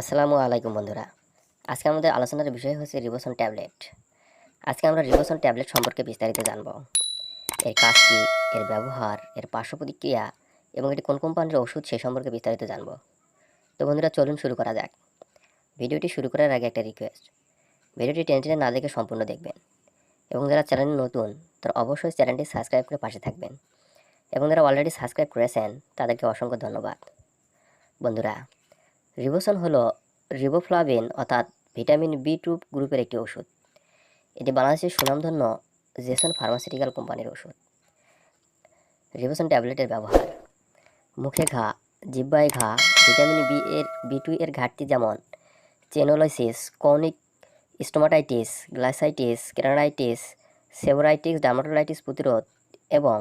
আসসালামু আলাইকুম বন্ধুরা। আজকে আমাদের আলোচনার বিষয় হচ্ছে রিবোসন ট্যাবলেট। আজকে আমরা রিবোসন ট্যাবলেট সম্পর্কে বিস্তারিত জানব। এর কাজ কী, এর ব্যবহার, এর পার্শ্ব প্রতিক্রিয়া এবং এটি কোন কোম্পানির ওষুধ সে সম্পর্কে বিস্তারিত জানব। তো বন্ধুরা, চলুন শুরু করা যাক। ভিডিওটি শুরু করার আগে একটা রিকোয়েস্ট ভিডিওটি টেনে না দেখে সম্পূর্ণ দেখবেন। এবং যারা চ্যানেলে নতুন, তারা অবশ্যই চ্যানেলটি সাবস্ক্রাইব করে পাশে থাকবেন। এবং যারা অলরেডি সাবস্ক্রাইব করেছেন, তাদেরকে অসংখ্য ধন্যবাদ। বন্ধুরা রিবোসন হলো রিবোফ্লাভিন অর্থাৎ ভিটামিন বি টু গ্রুপের একটি ওষুধ। এটি বাংলাদেশের সুনামধন্য জেসন ফার্মাসিউটিক্যাল কোম্পানির ওষুধ। রিবোসন ট্যাবলেটের ব্যবহার। মুখে ঘা, জিব্বায় ঘা ভিটামিন বি এর বি টু এর ঘাটতি যেমন চেনোলাইসিস কনিক স্টোমাটাইটিস গ্লাসাইটিস কেরানাইটিস সেবোরাইটিস ডার্মাটোলাইটিস প্রতিরোধ এবং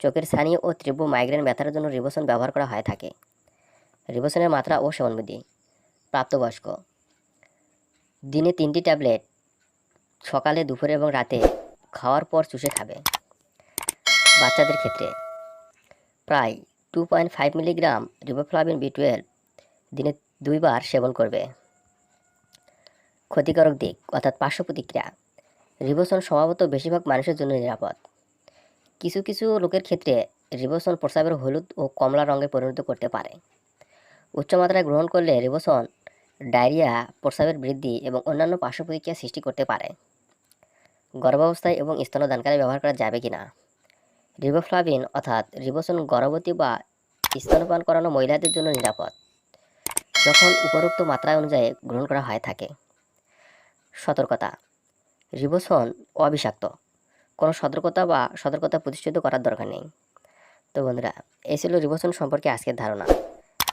চোখের ছানি ও তীব্র মাইগ্রেন ব্যথার জন্য রিবোসন ব্যবহার করা হয়ে থাকে। রিবোসনের মাত্রা ও সেবনবিধি প্রাপ্তবয়স্ক। দিনে তিনটি ট্যাবলেট সকালে, দুপুরে এবং রাতে খাওয়ার পর চুষে খাবে। বাচ্চাদের ক্ষেত্রে। প্রায় two point five milligram riboflavin B twelve দিনে দুইবার সেবন করবে। ক্ষতিকারক দিক, অর্থাৎ পার্শ্ব প্রতিক্রিয়া। রিবোসন স্বভাবত বেশিরভাগ মানুষের জন্য নিরাপদ। কিছু কিছু লোকের ক্ষেত্রে রিবোসন প্রস্রাবের হলুদ ও কমলা রঙে পরিণত করতে পারে। উচ্চমাত্রায় গ্রহণ করলে রিবোসন ডায়রিয়া, প্রস্রাবের বৃদ্ধি এবং অন্যান্য পার্শ্ব প্রতিক্রিয়া সৃষ্টি করতে পারে। গর্ভাবস্থায় এবং স্তনদানকালে ব্যবহার করা যাবে কি না রিবোফ্লাভিন অর্থাৎ রিবোসন গর্ভবতী বা স্তনপান করানো মহিলাদের জন্য নিরাপদ, যখন উপরোক্ত মাত্রা অনুযায়ী গ্রহণ করা হয়ে থাকে। সতর্কতা রিবোসন অবিষাক্ত, কোনো সতর্কতা বা সতর্কতা প্রতিষ্ঠিত করার দরকার নেই। তো বন্ধুরা, এই ছিল রিবোসন সম্পর্কে আজকের ধারণা।